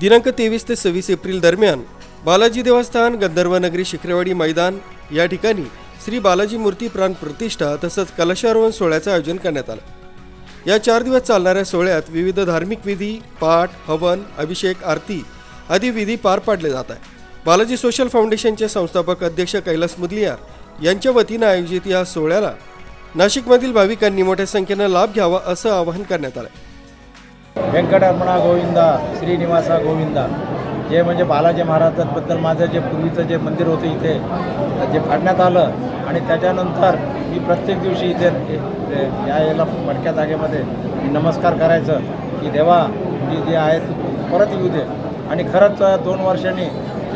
दिनांक तेवीस ते सव्वीस एप्रिल दरम्यान बालाजी देवस्थान गंधर्वनगरी शिखरेवाडी मैदान या ठिकाणी श्री बालाजी मूर्ती प्राण प्रतिष्ठा तसंच कलशारोहण सोहळ्याचं आयोजन करण्यात आलं. या चार दिवस चालणाऱ्या सोहळ्यात विविध धार्मिक विधी पाठ हवन अभिषेक आरती आदी विधी पार पाडले जात आहे बालाजी सोशल फाउंडेशनचे संस्थापक अध्यक्ष कैलास मुदलियार यांच्या वतीनं आयोजित या सोहळ्याला नाशिकमधील भाविकांनी मोठ्या संख्येनं लाभ घ्यावा असं आवाहन करण्यात आलं. व्यंकटरमणा गोविंदा श्रीनिवासा गोविंदा. जे म्हणजे बालाजी महाराजांबद्दल माझं जे पूर्वीचं जे मंदिर होतं इथे जे फाडण्यात आलं आणि त्याच्यानंतर मी प्रत्येक दिवशी इथे या याला मडक्या जागेमध्ये नमस्कार करायचं की देवा जी जे आहे परत येऊ दे. आणि खरंच दोन वर्षांनी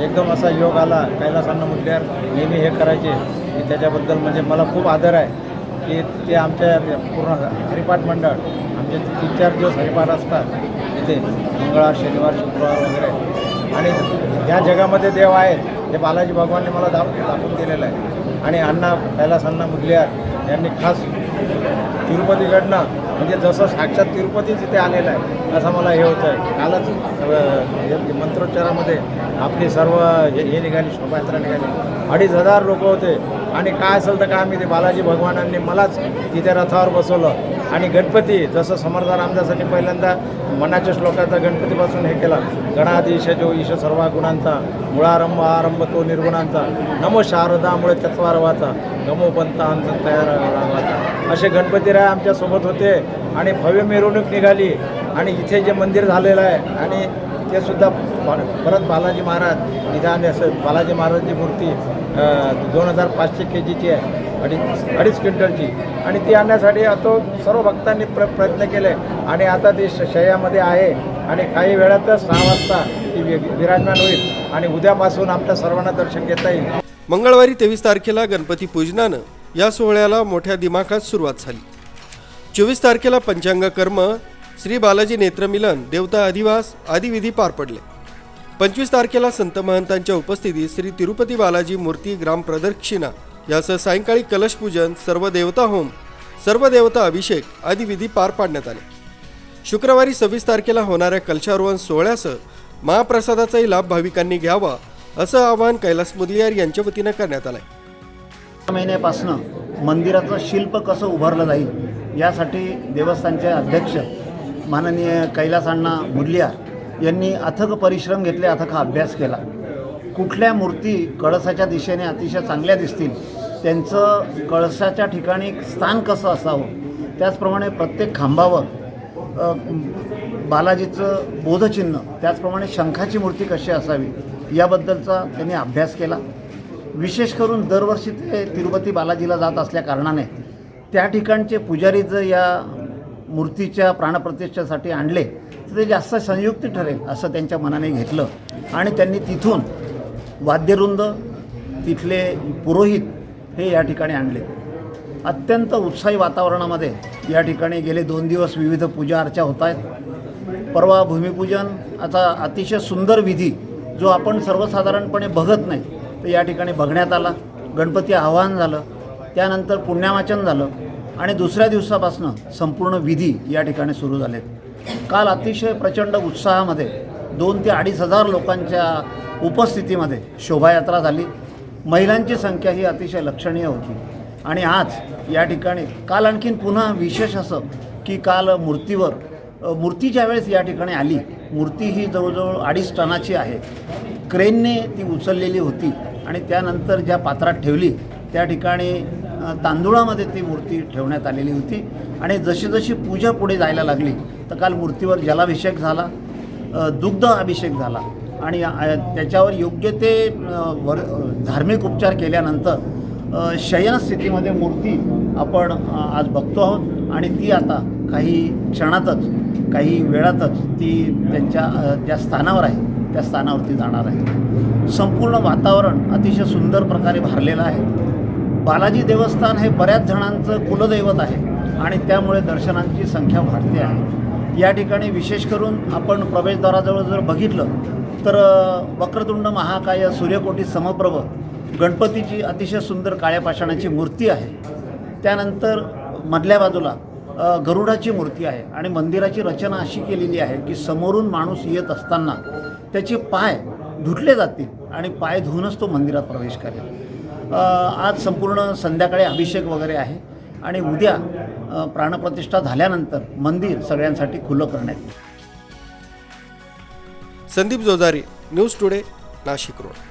एकदम असा योग आला कैलासांना म्हटल्यावर नेहमी हे करायचे. की त्याच्याबद्दल म्हणजे मला खूप आदर आहे. की ते आमच्या पूर्ण हरिपाठ मंडळ आमचे तीन चार दिवस हरिपाठ असतात इथे मंगळवार शनिवार शुक्रवार वगैरे. आणि या जगामध्ये देव आहेत हे बालाजी भगवानने मला दाख दाखवून दिलेलं आहे. आणि अण्णा कैलास अण्णा मुदलियार यांनी खास तिरुपतीकडनं म्हणजे जसं साक्षात तिरुपतीच इथे आलेलं आहे असं मला हे होतं आहे कालच हे मंत्रोच्चारामध्ये आपली सर्व हे हे निघाली शोभायात्रा निघाली. अडीच हजार लोक होते. आणि काय असेल तर काय मी ते बालाजी भगवानांनी मलाच तिथे रथावर बसवलं. आणि गणपती जसं समर्थ रामदासांनी पहिल्यांदा मनाच्या श्लोकाचा गणपतीपासून हे केला. गणाधीश जो ईश सर्व गुणांचा मुळारंभ आरंभ तो निर्गुणांचा. नमो शारदामुळे तत्वारवाचा गमो पंतांचा तयार रावाचा असे गणपतीराय आमच्यासोबत होते. आणि भव्य मिरवणूक निघाली. आणि इथे जे मंदिर झालेलं आहे आणि ते सुद्धा परत बालाजी महाराज निदान असं बालाजी महाराजची मूर्ती दोन हजार पाचशे के जीची आहे अडीच अडीच क्विंटलची. आणि ती आणण्यासाठी तो सर्व भक्तांनी प्र प्रयत्न केले. आणि आता ती श- आहे. आणि काही वेळातच सहा वाजता ती विराजमान होईल. आणि उद्यापासून आपल्या सर्वांना दर्शन घेता येईल. मंगळवारी तेवीस तारखेला गणपती पूजनानं या सोहळ्याला मोठ्या दिमाखात सुरुवात झाली. चोवीस तारखेला पंचांग कर्म श्री बालाजी नेत्रमिलन देवता अधिवास आदी विधी पार पडले. पंचवीस तारखेला संत महंतांच्या उपस्थितीत श्री तिरुपती बालाजी मूर्ती ग्राम प्रदक्षिणा यासह सायंकाळी कलशपूजन सर्व देवता होम सर्व देवता अभिषेक आदी विधी पार पाडण्यात आले. शुक्रवारी सव्वीस तारखेला होणाऱ्या कलशारोहण सोहळ्यासह महाप्रसादाचाही लाभ भाविकांनी घ्यावा असं आवाहन कैलास मुदलियार यांच्या वतीनं करण्यात आलंय. महिन्यापासून मंदिराचं शिल्प कसं उभारलं जाईल यासाठी देवस्थानचे अध्यक्ष माननीय कैलासांना मुरलियार यांनी अथक परिश्रम घेतले अथक अभ्यास केला. कुठल्या मूर्ती कळसाच्या दिशेने अतिशय चांगल्या दिसतील त्यांचं कळसाच्या ठिकाणी स्थान कसं असावं? त्याचप्रमाणे प्रत्येक खांबावर बालाजीचं बोधचिन्ह त्याचप्रमाणे शंखाची मूर्ती कशी असावी याबद्दलचा त्यांनी अभ्यास केला. विशेष करून दरवर्षी ते तिरुपती बालाजीला जात असल्या कारणाने त्या ठिकाणचे पुजारी जर या मूर्तीच्या प्राणप्रतिष्ठेसाठी आणले तर ते जास्त संयुक्ती ठरेल असं त्यांच्या मनाने घेतलं. आणि त्यांनी तिथून वाद्यवृंद तिथले पुरोहित हे या ठिकाणी आणले. अत्यंत उत्साही वातावरणामध्ये या ठिकाणी गेले दोन दिवस विविध पूजा अर्चा होत आहेत. परवा भूमिपूजन आता अतिशय सुंदर विधी जो आपण सर्वसाधारणपणे बघत नाही तर या ठिकाणी बघण्यात आला. गणपती आवाहन झालं. त्यानंतर पुण्यावाचन झालं. आणि दुसऱ्या दिवसापासनं संपूर्ण विधी या ठिकाणी सुरू झालेत. काल अतिशय प्रचंड उत्साहामध्ये दोन ते अडीच हजार लोकांच्या उपस्थितीमध्ये शोभायात्रा झाली. महिलांची संख्या ही अतिशय लक्षणीय होती. आणि आज या ठिकाणी काल आणखीन पुन्हा विशेष असं की काल मूर्तीवर मूर्ती ज्यावेळेस या ठिकाणी आली मूर्ती ही जवळजवळ अडीच टनाची आहे. क्रेनने ती उचललेली होती आणि त्यानंतर ज्या पात्रात ठेवली त्या ठिकाणी तांदुळामध्ये ती मूर्ती ठेवण्यात आलेली होती. आणि जशी जशी पूजा पुढे जायला लागली तर काल मूर्तीवर जलाभिषेक झाला दुग्ध अभिषेक झाला. आणि त्याच्यावर योग्य ते वर धार्मिक उपचार केल्यानंतर शयन स्थितीमध्ये मूर्ती आपण आज बघतो आहोत. आणि ती आता काही क्षणातच काही वेळातच ती त्यांच्या ज्या स्थानावर आहे. त्या स्थानावरती जाणार आहे. संपूर्ण वातावरण अतिशय सुंदर प्रकारे भरलेलं आहे. बालाजी देवस्थान हे बऱ्याच जणांचं कुलदैवत आहे आणि त्यामुळे दर्शनांची संख्या वाढते आहे. या ठिकाणी विशेष करून आपण प्रवेशद्वाराजवळ जर बघितलं तर वक्रतुंड महाकाय सूर्यकोटी समप्रभ गणपतीची अतिशय सुंदर काळ्या पाषाणाची मूर्ती आहे. त्यानंतर मधल्या बाजूला गरुडाची मूर्ती आहे आणि मंदिराची रचना अशी केलेली आहे की समोरून माणूस येत असताना त्याचे पाय धुतले जातील आणि पाय धुवूनच तो मंदिरात प्रवेश करेल. आज संपूर्ण संध्याकाळी अभिषेक वगैरे आहे आणि उद्या प्राणप्रतिष्ठा झाल्यानंतर मंदिर सगळ्यांसाठी खुलं करण्यात Sandeep Jojari news today Nashik road